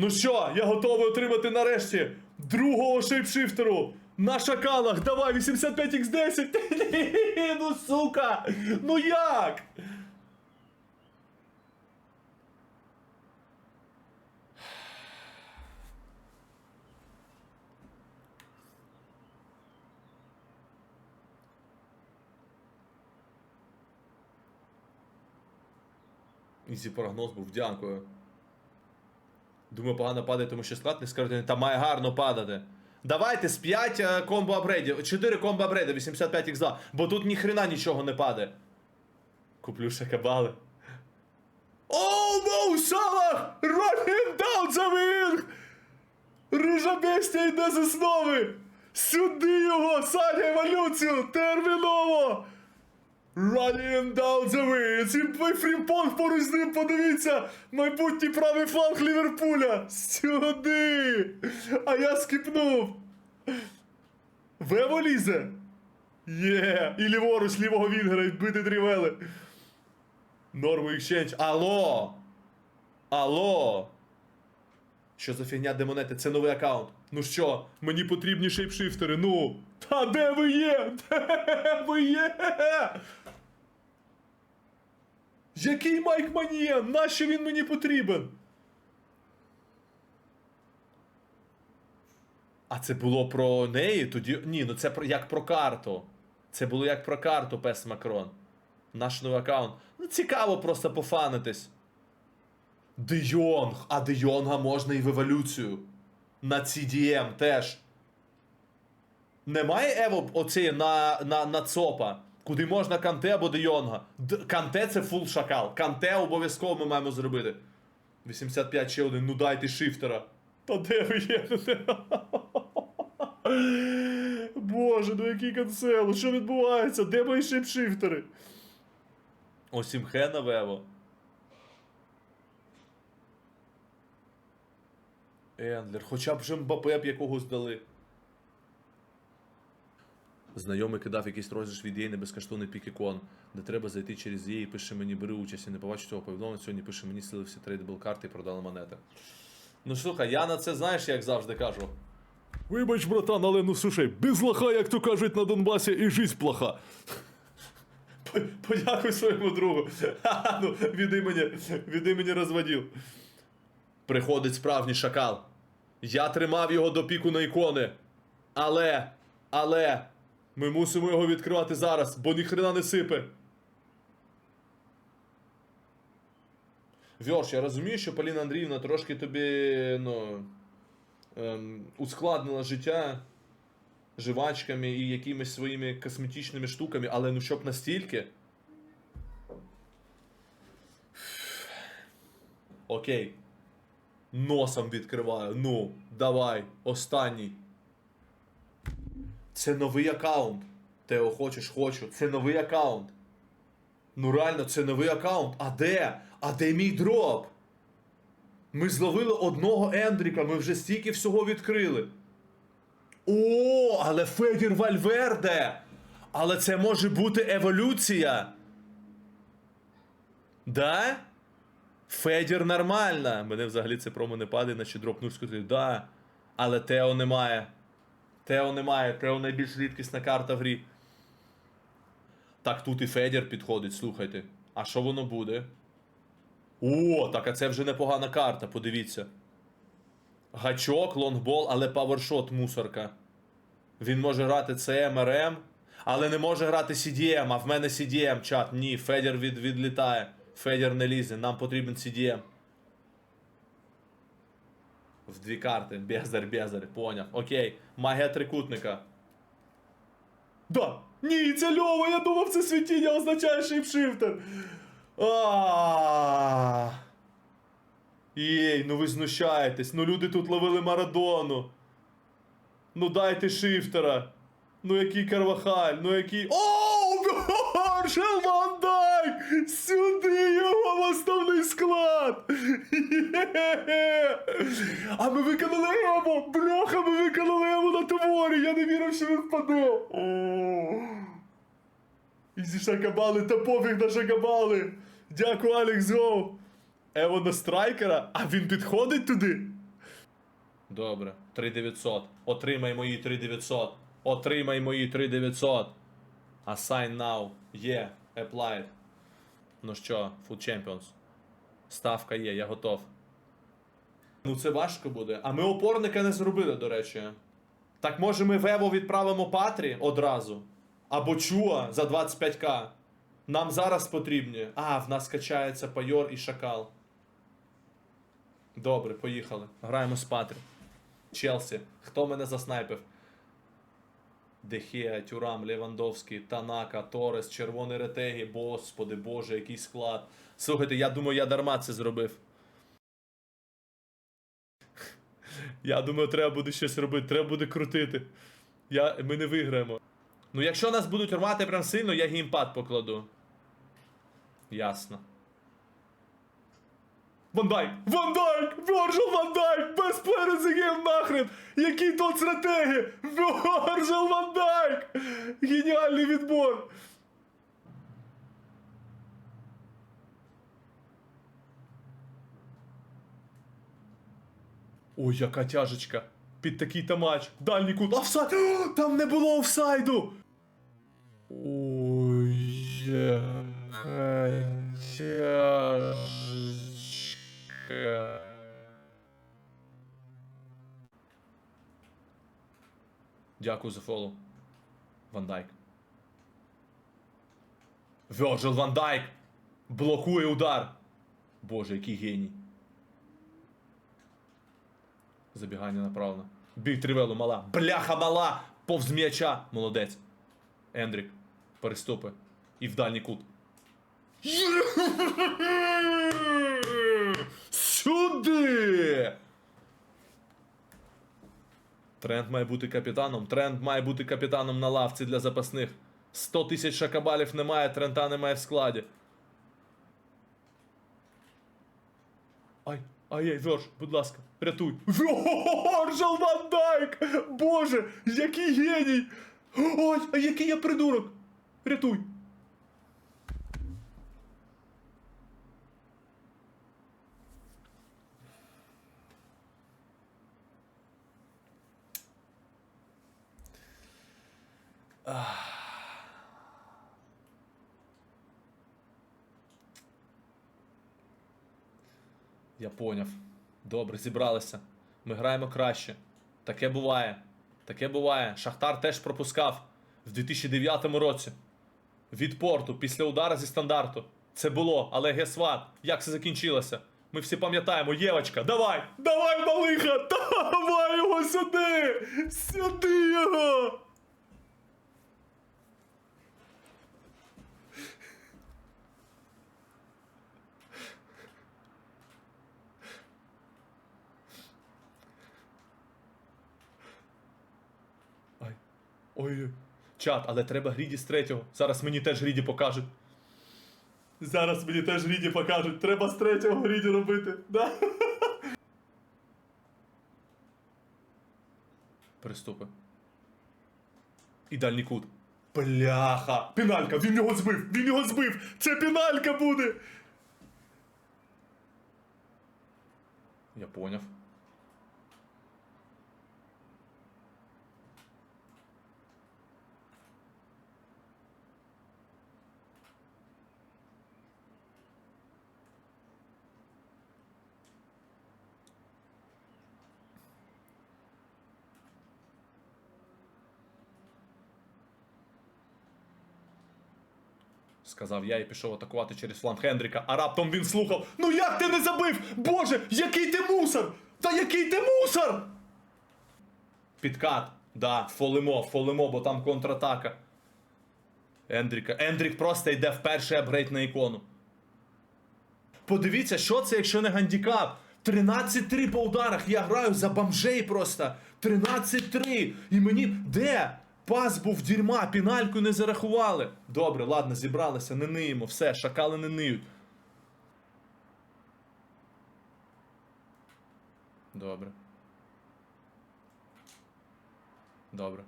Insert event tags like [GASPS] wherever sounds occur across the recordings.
Ну що, я готовий отримати нарешті другого шейпшифтеру на шакалах. Давай, 85x10. [LAUGHS] Ну сука! Ну як? Ізі прогноз був, дякую. Думаю, погано падає, тому що склад не скажете, та має гарно падати. Давайте з 5 комбо апгрейдів, 4 комбо апгрейди, 85 x 2 бо тут ніхрена нічого не падає. Куплю ще кабали. Оу, ноу, Салах! Running down the wing! Рижа бестія йде з основи! Сюди його! Саня еволюцію! Терміново! Running down the way! Сімплей фрімпонг поруч з ним, подивіться! Майбутній правий фланг Ліверпуля! Сюди! А я скіпнув! Вево лізе! Є! І ліворуч лівого Вінгера відбити трівели! Норму екшенч. Алло! Алло! Що за фігня демонети? Це новий аккаунт. Ну що, мені потрібні шейпшифтери, ну! Та де ви є? [LAUGHS] Де ви є? Який Майк Манієн? Нащо він мені потрібен? А це було про неї тоді. Ні, ну це про як про карту. Це було як про карту Пес Макрон. Наш новий аккаунт. Ну, цікаво просто пофанитись. Де Йонг. А Де Йонга можна і в еволюцію. На CDM теж. Немає Ево оцієї на, на, на ЦОПа, куди можна Канте або Де Йонга. Д- Канте це фул шакал. Канте обов'язково ми маємо зробити. 85 ще один, ну дайте шифтера. Та де ви є? [LAUGHS] Боже, ну який канцел? Що відбувається? Де мої шипшифтери? Ось імхе на Вево. Ендлер, хоча б вже Мбапе б якогось дали. Знайомий кидав якийсь розіграш від її безкоштовний пікікон, де треба зайти через її пише мені бери участь. Я не побачу цього повідомлення. Сьогодні пише мені сили всі трейдабл карти і продали монети. Ну слухай, я на це знаєш, як завжди кажу. Вибач, братан, але ну слушай, без лоха, як то кажуть на Донбасі, і жизнь плоха. Подякуй своєму другу. Ну, від імені, від імені розводів. Приходить справжній шакал. Я тримав його до піку на ікони. Але, але, ми мусимо його відкривати зараз, бо ніхрена не сипе. Вьош, я розумію, що Поліна Андріївна трошки тобі, ну, ем, ускладнила життя жвачками і якимись своїми косметичними штуками, але ну щоб настільки. Окей. Носом відкриваю. Ну, давай, останній. Це новий аккаунт. Тео, хочеш, хочу. Це новий аккаунт. Ну реально, це новий аккаунт. А де? А де мій дроп? Ми зловили одного Ендріка, ми вже стільки всього відкрили. О, але Федір Вальверде! Але це може бути еволюція. Да? Федір нормальна. Мене взагалі це промо не падає, наче дропнув скотив. Да. Але Тео немає. Тео немає. Тео найбільш рідкісна карта в грі. Так тут і Федір підходить, слухайте. А що воно буде? О, так а це вже непогана карта, подивіться. Гачок, лонгбол, але павершот мусорка. Він може грати CM, RM, але не може грати CDM, а в мене CDM, чат. Ні, Федір від, відлітає. Федір не лізе, нам потрібен CDM. В дві карти. Бездар, бездар, поняв. Окей. Магія трикутника. Да! Ні, це Льова, я думав, це світіння означає шейпшифтер. А. Єй, ну ви знущаєтесь, ну люди тут ловили Марадону. Ну дайте шифтера. Ну який Карвахаль, ну який. Маршал Ван Дайк! Основний склад! А ми виконали Емо! Бляха, ми виконали Емо на творі! Я не вірив, що він впаде! О! Ізі шакабали та пофіг на шакабали! Дякую, Алекс Гоу! Ево на страйкера, а він підходить туди? Добре. 3900. Отримай мої 3900. Отримай мої 3900. Assign now. Є. Applied. Ну що, Food Champions. Ставка є, я готов. Ну це важко буде. А ми опорника не зробили, до речі. Так може ми Вево відправимо Патрі одразу? Або Чуа за 25к. Нам зараз потрібні. А, в нас качається Пайор і Шакал. Добре, поїхали. Граємо з Патрі. Челсі. Хто мене заснайпив? Дехеа, Тюрам, Левандовський, Танака, Торес, Червоний Ретегі, Господи Боже, який склад. Слухайте, я думаю, я дарма це зробив. Я думаю, треба буде щось робити, треба буде крутити. Я, ми не виграємо. Ну, якщо нас будуть рвати прям сильно, я геймпад покладу. Ясно. Ван Дайк! Ван Дайк! Вірджил Ван Дайк! Без player нахрен! Який тут стратеги! Вірджил Ван Дайк! Геніальний відбор! Ой, яка тяжечка. Під такий-то матч. Дальній кут. Офсайд! [GASPS] Там не було офсайду! Ой, яка тяжечка. Дякую за фоллоу. Ван Дайк. Вьоджил Ван Дайк! Блокує удар! Боже, який геній. Забігання направлено. Біг тривелу мала. Бляха мала! Повз м'яча! Молодець. Ендрік. Переступи. І в дальній кут. Сюди! Тренд має бути капітаном. Тренд має бути капітаном на лавці для запасних. 100 тисяч шакабалів немає, трента немає в складі. Ай, ай, ай, Вьорж, будь ласка, рятуй. Вьоржал Ван Дайк! Боже, який геній! Ой, який я придурок! Рятуй! Я поняв. Добре, зібралися. Ми граємо краще. Таке буває. Таке буває. Шахтар теж пропускав в 2009 році. Від порту після удара зі стандарту. Це було, але гесват. Як це закінчилося? Ми всі пам'ятаємо, Євочка, давай! Давай, малиха! [LAUGHS] Давай його сюди! Сюди його! Ай. Ой-ой. Чат, але треба гріді з третього. Зараз мені теж гріді покажуть. Зараз мені теж гріді покажуть. Треба з третього гріді робити. Да? Приступи. І дальній кут. Бляха! Піналька! Він його збив! Він його збив! Це піналька буде! Я поняв. Сказав я і пішов атакувати через фланг Хендріка, а раптом він слухав. Ну як ти не забив? Боже, який ти мусор! Та який ти мусор! Підкат. Да, фолимо, фолимо, бо там контратака. Ендріка. Ендрік просто йде в перший апгрейд на ікону. Подивіться, що це, якщо не гандікап. 13-3 по ударах. Я граю за бомжей просто. 13-3. І мені. Де? Пас був дерьма, пінальку не зарахували. Добре, ладно, зібралися, не ниємо. Все, шакали не ниють. Добре. Добре.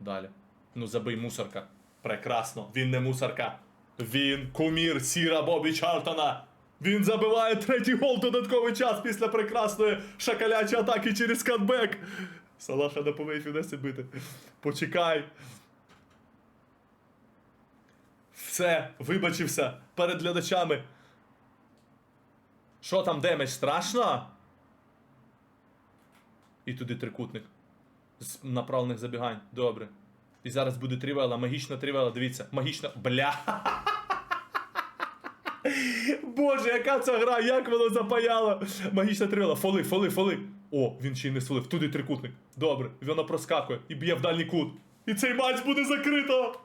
Далі. Ну, забий мусорка. Прекрасно. Він не мусорка. Він кумір Сіра Бобі Чартона. Він забиває третій гол додатковий час після прекрасної шакалячої атаки через катбек. Салаха не повинен фінеси бити. Почекай. Все, вибачився перед глядачами. Що там демедж? Страшно? І туди трикутник. З направлених забігань. Добре. І зараз буде тривела, магічна тривела, дивіться, магічна. Бля. [LAUGHS] Боже, яка це гра, як воно запаяло. Магічна тривела. Фоли, фоли, фоли. О, він ще й не свалив. Туди трикутник. Добре, воно проскакує і б'є в дальній кут. І цей матч буде закрито.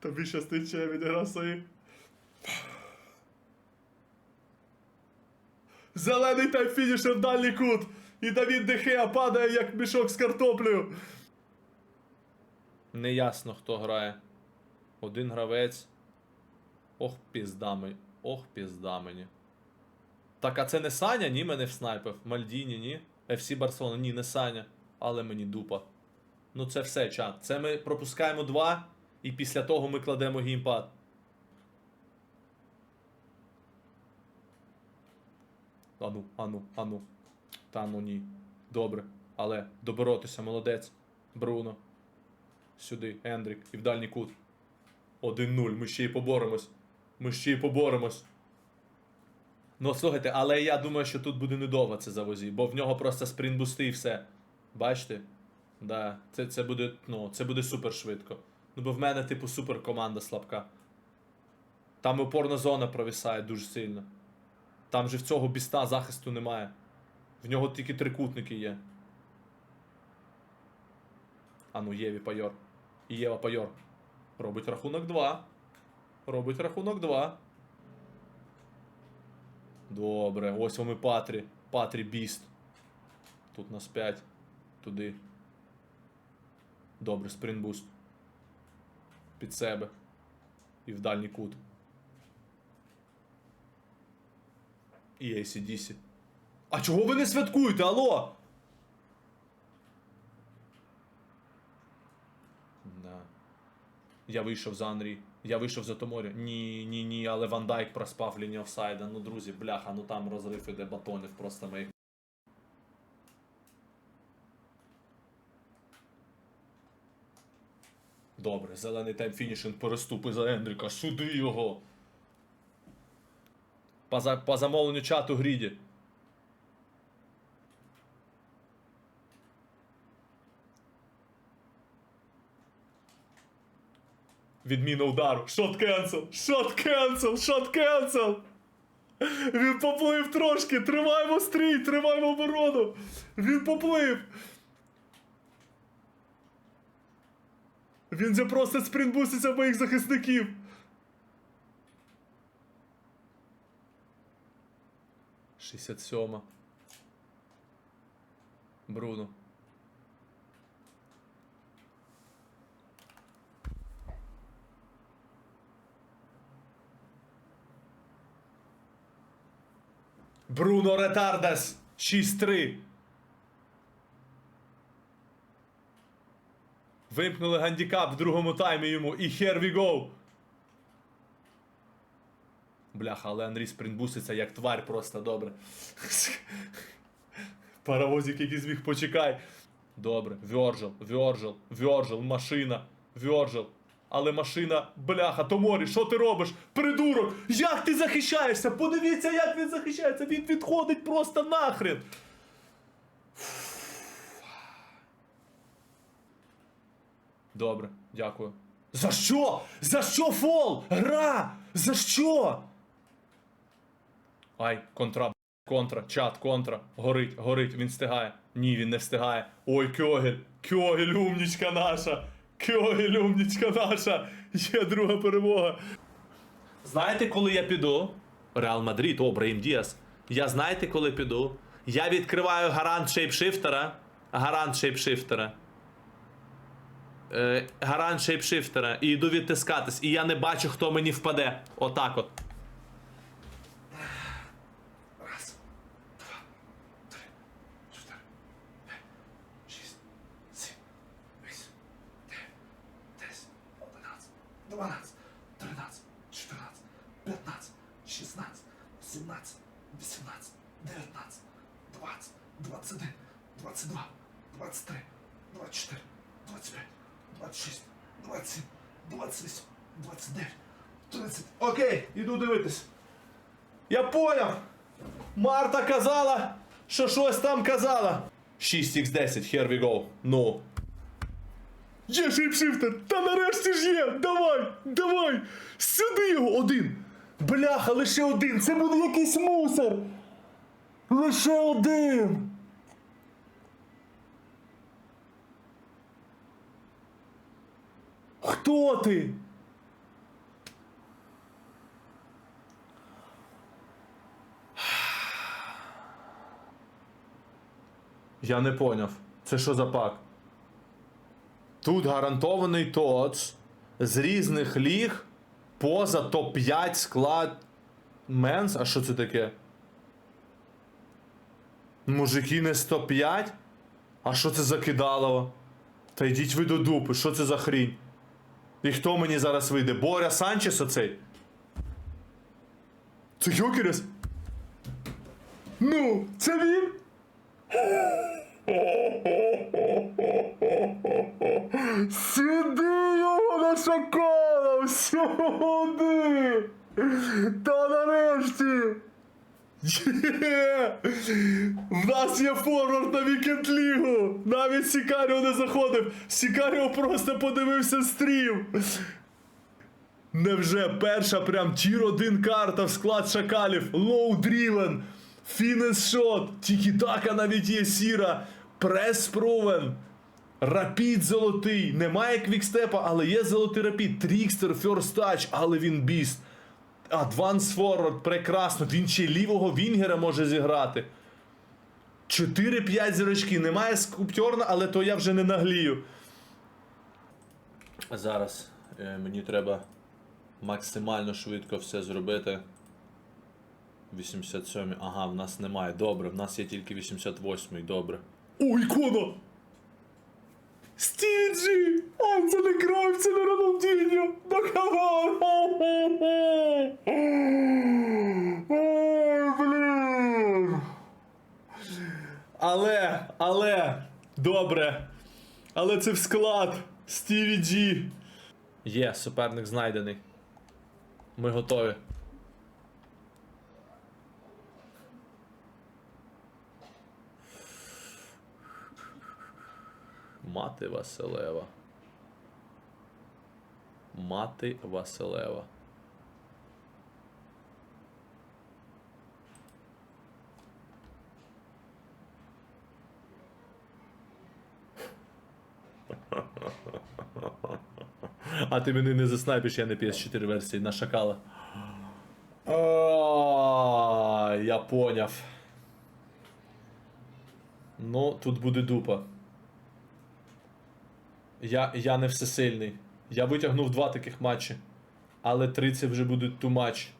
Тобі щастить, відіграв свої. Зелений тайм-фінішер в дальній кут. І Давід Дехея падає, як мішок з картоплею. Неясно, хто грає. Один гравець. Ох, пізда мені. Ох, пізда мені. Так, а це не Саня? Ні, мене снайпив. Мальдіні, ні. FC Барселона, ні, не Саня. Але мені дупа. Ну це все, чат. Це ми пропускаємо два, і після того ми кладемо геймпад. Ану, ану, ану. Та ну ні. Добре. Але доборотися, молодець. Бруно. Сюди, Ендрік. І в дальній кут. 1-0. Ми ще й поборемось. Ми ще й поборемось. Ну, слухайте, але я думаю, що тут буде недовго це завозі, бо в нього просто спринтбусти і все. Бачите? Да, це, це буде, ну, це буде супер швидко. Ну, бо в мене, типу, супер команда слабка. Там опорна зона провисає дуже сильно. Там же в цього біста захисту немає. В нього тільки трикутники є. А ну, Єві Пайор. Єва Пайор. Робить рахунок 2. Робить рахунок 2. Добре, ось вам і Патрі. Патрі Біст. Тут нас 5. Туди. Добре, спринтбуст. Під себе. І в дальній кут. І ACDC. А чого ви не святкуєте? Алло? Да. Я вийшов за Анрі. Я вийшов за Томорі. Ні, ні, ні, але Ван Дайк проспав лінію офсайда. Ну, друзі, бляха, ну там розрив іде батонів просто моїх. Добре, зелений тайм фінішинг переступи за Ендріка. Сюди його. По, за, по замовленню чату Гріді. Відміна удару. Шот кенсел! Шот кенсел! Шот кенсел! Він поплив трошки! Тримаємо стрій! Тримаємо оборону! Він поплив! Він же просто спринтбуститься в моїх захисників! Шістдесят сьома. Бруно. Бруно Ретардес 6-3. Вимкнули гандікап в другому таймі йому і here we go. Бляха, але Андрій спринтбуситься як тварь просто добре. Паровозик який зміг почекай. Добре, Вьорджел, Вьорджел, Вьорджел, машина, Вьорджел. Але машина, бляха, Томорі, що ти робиш? Придурок! Як ти захищаєшся? Подивіться, як він захищається! Він відходить просто нахрен! Добре, дякую. За що? За що фол? Гра! За що? Ай, контра, контра, чат, контра. Горить, горить, він встигає. Ні, він не встигає. Ой, Кьогель, Кьогель, умнічка наша. Кьогель, люмнічка наша. Є друга перемога. Знаєте, коли я піду? Реал Мадрид, о, Браїм Діас. Я знаєте, коли піду? Я відкриваю гарант шейпшифтера. Гарант шейпшифтера. Е, гарант шейпшифтера. І йду відтискатись. І я не бачу, хто мені впаде. Отак от. 12, 13, 14, 15, 16, 17, 18, 19, 20, 21, 22, 23, 24, 25, 26, 27, 28, 29, 30. Окей, іду дивитись. Я поняв. Марта казала, що щось там казала. 6х10, here we go. Ну. Є шейпшифтер! Та нарешті ж є! Давай! Давай! Сюди його! Один! Бляха, лише один! Це буде якийсь мусор! Лише один! Хто ти? Я не поняв. Це що за пак? Тут гарантований ТОЦ з різних ліг поза топ-5 склад Менс. А що це таке? Мужики не 105? А що це за кидалово? Та йдіть ви до дупи, що це за хрінь? І хто мені зараз вийде? Боря Санчес оцей? Це Йокерес? Ну, це він? Сюди його на шакала! Сюди! Та нарешті! Є! В нас є форвард на вікенд лігу! Навіть Сікаріо не заходив! Сікаріо просто подивився стрім! Невже перша прям тір 1 карта в склад шакалів? Лоу дрівен, фінес шот, тікі-така навіть є сіра, прес провен, рапід золотий, немає квікстепа, але є золотий рапід, трікстер, ферст тач, але він біст. Адванс форвард, прекрасно, він ще лівого вінгера може зіграти. 4-5 зірочки, немає скуптьорна, але то я вже не наглію. Зараз е, мені треба максимально швидко все зробити. 87. Ага, в нас немає. Добре, в нас є тільки 88-й, добре. О, ікона! Стіджі! А, це не кров, це не Роналдіньо! Камон! Ой, блін! Але, але, добре. Але це в склад. Стіві Джі. Є, суперник знайдений. Ми готові. Мати Василева. Мати Василева. А ти мене не заснайпиш, я на PS4 версії на шакала. Я поняв. Ну, тут буде дупа. Я, я не всесильний. Я витягнув два таких матчі. Але три це вже будуть ту матч.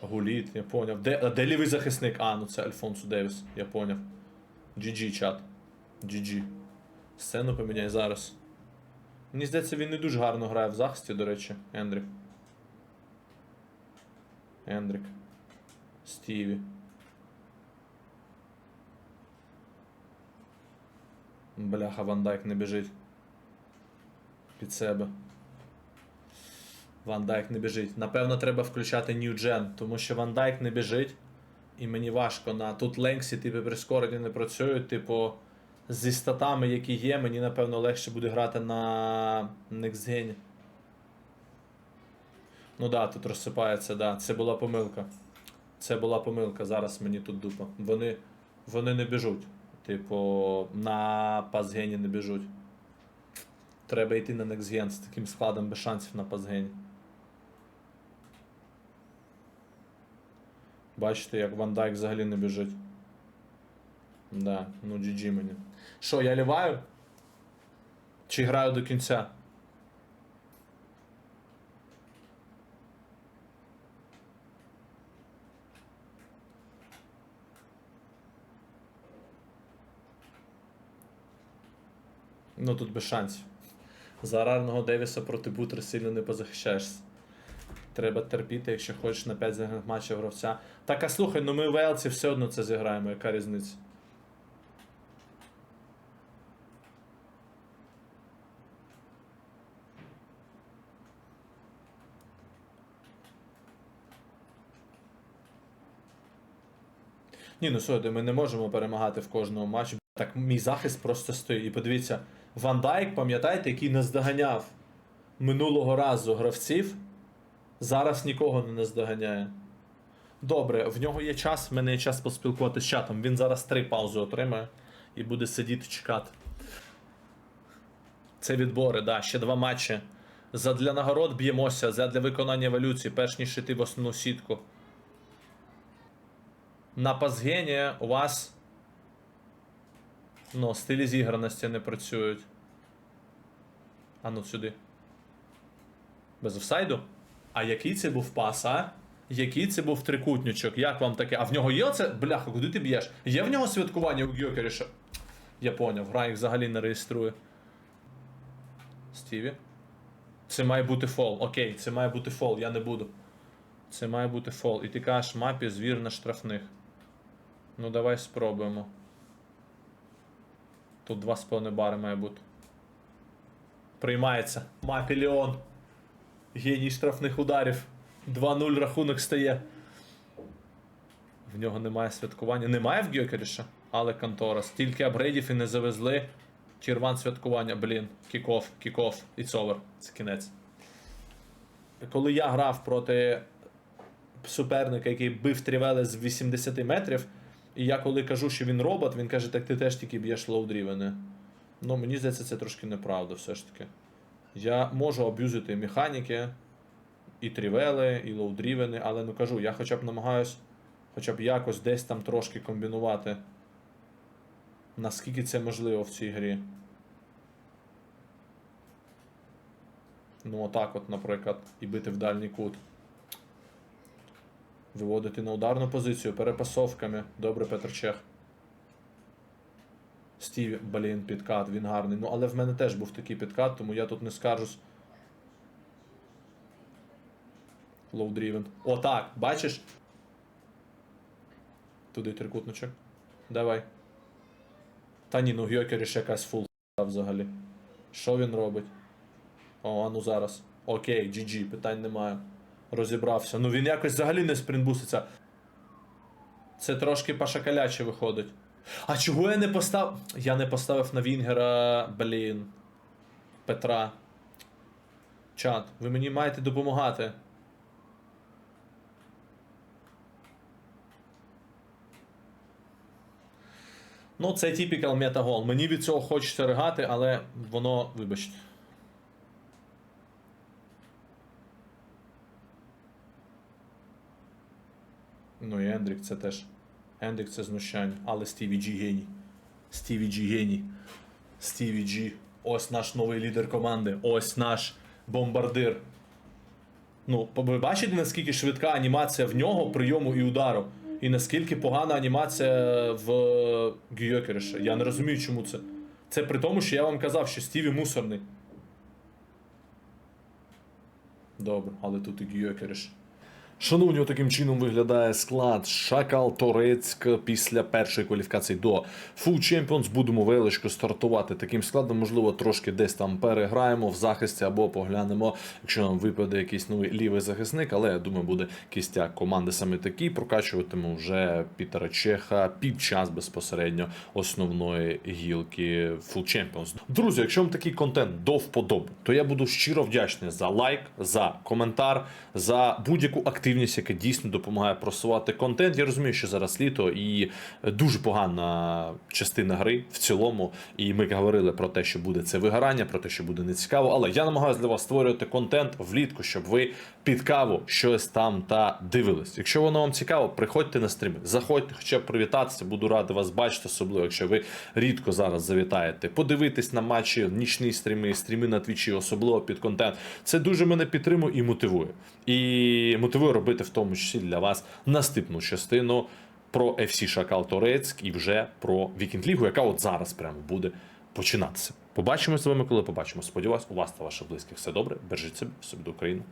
Гуліт, я поняв. Де, де лівий захисник? А, ну це Альфонсо Девіс, я поняв. GG, чат. GG. Сцену поміняй зараз. Мені здається, він не дуже гарно грає в захисті, до речі, Ендрік. Ендрік. Стіві. Бляха, Ван Дайк не біжить. Під себе. Ван Дайк не біжить. Напевно, треба включати New Gen, тому що Ван Дайк не біжить. І мені важко на тут Ленксі, типу, прискорені не працюють, типу, зі статами, які є, мені напевно легше буде грати на Next Ну да, тут розсипається, да. Це була помилка. Це була помилка, зараз мені тут дупа. Вони, вони не біжуть. Типу, на пазгені не біжуть. Треба йти на Нексген з таким складом без шансів на пазгені. Бачите, як Ван Дайк взагалі не біжить. Да, ну GG мені. Що, я ліваю? Чи граю до кінця? Ну тут без шансів. За рарного Девіса проти Бутер сильно не позахищаєшся. Треба терпіти, якщо хочеш на 5 зіграних матчів гравця. Так, а слухай, ну ми в Елці все одно це зіграємо, яка різниця? Ні, ну слухайте, ми не можемо перемагати в кожному матчі. Так мій захист просто стоїть. І подивіться, Ван Дайк, пам'ятаєте, який наздоганяв минулого разу гравців, зараз нікого не наздоганяє. Добре, в нього є час, в мене є час поспілкуватися з чатом. Він зараз три паузи отримає і буде сидіти чекати. Це відбори, да, ще два матчі. Задля нагород б'ємося, задля виконання еволюції, перш ніж йти в основну сітку. На пасгені у вас. Ну, стилі зіграності не працюють. А ну сюди. Без офсайду? А який це був пас, а? Який це був трикутничок? Як вам таке? А в нього є оце? Бляха, куди ти б'єш? Є в нього святкування у Гьокеріша? Я поняв, гра їх взагалі не реєструє. Стіві. Це має бути фол. Окей, це має бути фол, я не буду. Це має бути фол. І ти кажеш мапі звір на штрафних. Ну давай спробуємо. Тут два сповни бари має бути. Приймається. Мапі Леон. Геній штрафних ударів. 2-0 рахунок стає. В нього немає святкування. Немає в Гьокеріша, але контора. Стільки апгрейдів і не завезли. Черван святкування, блін. Кікоф, кікоф, it's over. Це кінець. Коли я грав проти суперника, який бив трівели з 80 метрів, і я коли кажу, що він робот, він каже, так ти теж тільки б'єш лоудрівени. Ну, мені здається, це трошки неправда все ж таки. Я можу аб'юзити механіки, і трівели, і лоудрівени, але ну кажу, я хоча б намагаюсь хоча б якось десь там трошки комбінувати. Наскільки це можливо в цій грі. Ну, отак, от, наприклад, і бити в дальній кут. Виводити на ударну позицію перепасовками. Добре, Петр Чех. Стіві, блін, підкат, він гарний. Ну, але в мене теж був такий підкат, тому я тут не скаржусь. Low driven. Отак, бачиш? Туди трикутничок. Давай. Та ні, ну Гьокері ще якась фул взагалі. Що він робить? О, а ну зараз. Окей, GG, питань немає. Розібрався. Ну він якось взагалі не спринтбуситься. Це трошки пашакаляче виходить. А чого я не постав. Я не поставив на Вінгера, блін. Петра. Чат, ви мені маєте допомагати. Ну, це typical метагол. Мені від цього хочеться ригати, але воно, вибачте. Ну і Ендрік це теж. Ендрік це знущання, але Стіві Джі геній. Стіві Джі геній. Стіві Джі. Ось наш новий лідер команди. Ось наш бомбардир. Ну, ви бачите, наскільки швидка анімація в нього, прийому і удару. І наскільки погана анімація в Гюйокеріша. Я не розумію, чому це. Це при тому, що я вам казав, що Стіві мусорний. Добре, але тут і Гюйокеріш. Шановні, таким чином виглядає склад Шакал Торецьк після першої кваліфікації до Full Champions. Будемо величко стартувати таким складом. Можливо, трошки десь там переграємо в захисті або поглянемо, якщо нам випаде якийсь новий лівий захисник. Але я думаю, буде кістяк команди саме такий. Прокачуватиму вже Пітера Чеха під час безпосередньо основної гілки Full Champions. Друзі, якщо вам такий контент до вподоби, то я буду щиро вдячний за лайк, за коментар, за будь-яку активність, яка дійсно допомагає просувати контент. Я розумію, що зараз літо і дуже погана частина гри в цілому. І ми говорили про те, що буде це вигорання, про те, що буде нецікаво. Але я намагаюся для вас створювати контент влітку, щоб ви під каву щось там та дивились. Якщо воно вам цікаво, приходьте на стріми, заходьте, хоча б привітатися. Буду радий вас бачити, особливо якщо ви рідко зараз завітаєте. Подивитись на матчі, нічні стріми, стріми на твічі, особливо під контент. Це дуже мене підтримує і мотивує. І мотивує робити в тому числі для вас наступну частину про FC Шакал Торецьк і вже про Вікінг Лігу, яка от зараз прямо буде починатися. Побачимось з вами, коли побачимо. Сподіваюсь, у вас та ваших близьких все добре. Бережіть себе, собі до України.